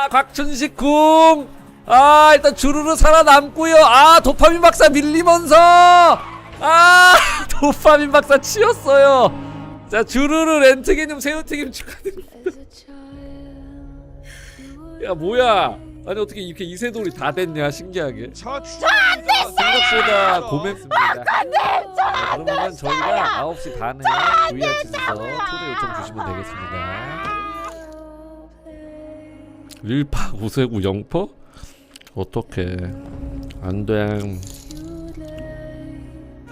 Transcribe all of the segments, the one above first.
아 곽춘식 궁. 아 일단 주르르 살아남고요. 아 도파민 박사 밀리면서 아 도파민 박사 치였어요. 자 주르르 렌트게님 새우튀김 축하드립니다. 야 뭐야? 아니 어떻게 이렇게 이세돌이 다 됐냐 신기하게. 생각보다 고맙습니다. 자, 그러면 저희가 9시 반에 VR 측에서 초대 요청 주시면 되겠습니다. 릴파 우세구 영퍼? 어떻게 안돼.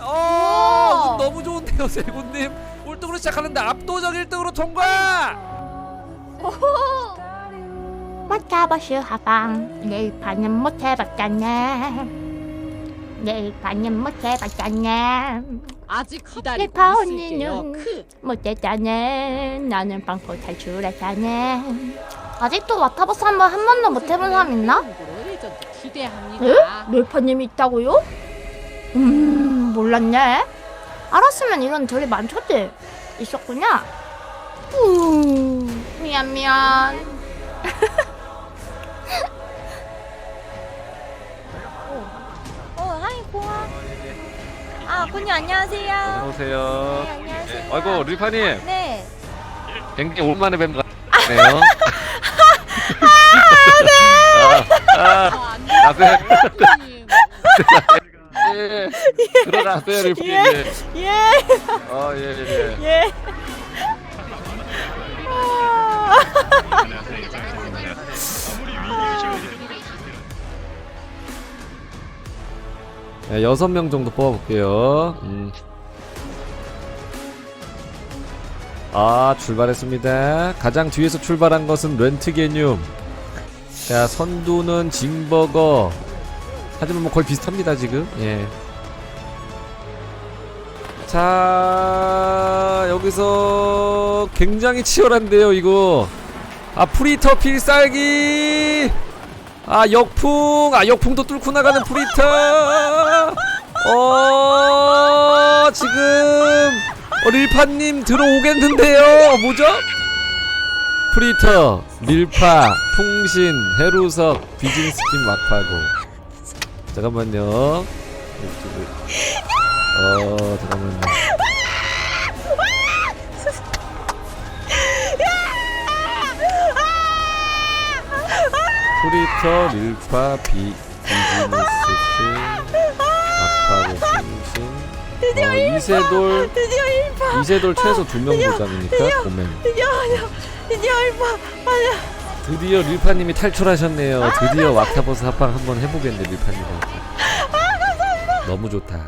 어 너무 좋은데요 세구님 꼴등으로 시작하는데 압도적 1등으로 통과. 못해보슈 하방 내일 반은 못 해봤잖아 내일 반은 못 해봤잖아 아직 기다리고 리파 있을게요. 언니는 크. 못했잖아 나는 빵꾸 탈출했잖아 아직도 와타버스 한번 한 번도 못 해본 사람 있나? 에? 롤파님이 있다고요? 음 몰랐네 알았으면 이런 들이 많던데 있었구나 음 미안 미안 어, 하이 고아. 아, 군님 안녕하세요. 안녕하세요. 네, 안녕하세요. 아이고 릴파님 네. 굉장히 오랜만에 뵙는 것 같네요. 아, 아. 님 예. 들어가세요. 예. 어, 예, 예. 예. 네, 여섯 명 정도 뽑아볼게요. 음. 아, 출발했습니다. 가장 뒤에서 출발한 것은 렌트게늄. 자, 선두는 징버거. 하지만 뭐 거의 비슷합니다, 지금. 예. 자, 여기서 굉장히 치열한데요, 이거. 아, 프리터 필살기! 아 역풍 아 역풍도 뚫고 나가는 프리터 어 지금 어, 릴파님 들어오겠는데요 뭐죠 프리터 릴파 풍신 해루석 비징스킨 막파고. 잠깐만요. 어 잠깐만요. 프리터 릴파 비 풍신 어, 이세돌 드디어 일파. 이세돌 최소 두명 보장이니까 고멘 드디어 하냐. 드디어 일파. 하냐. 드디어 릴파님이 탈출하셨네요 드디어 왁타버스 합방 한번 해보겠네 릴파님하고 너무 좋다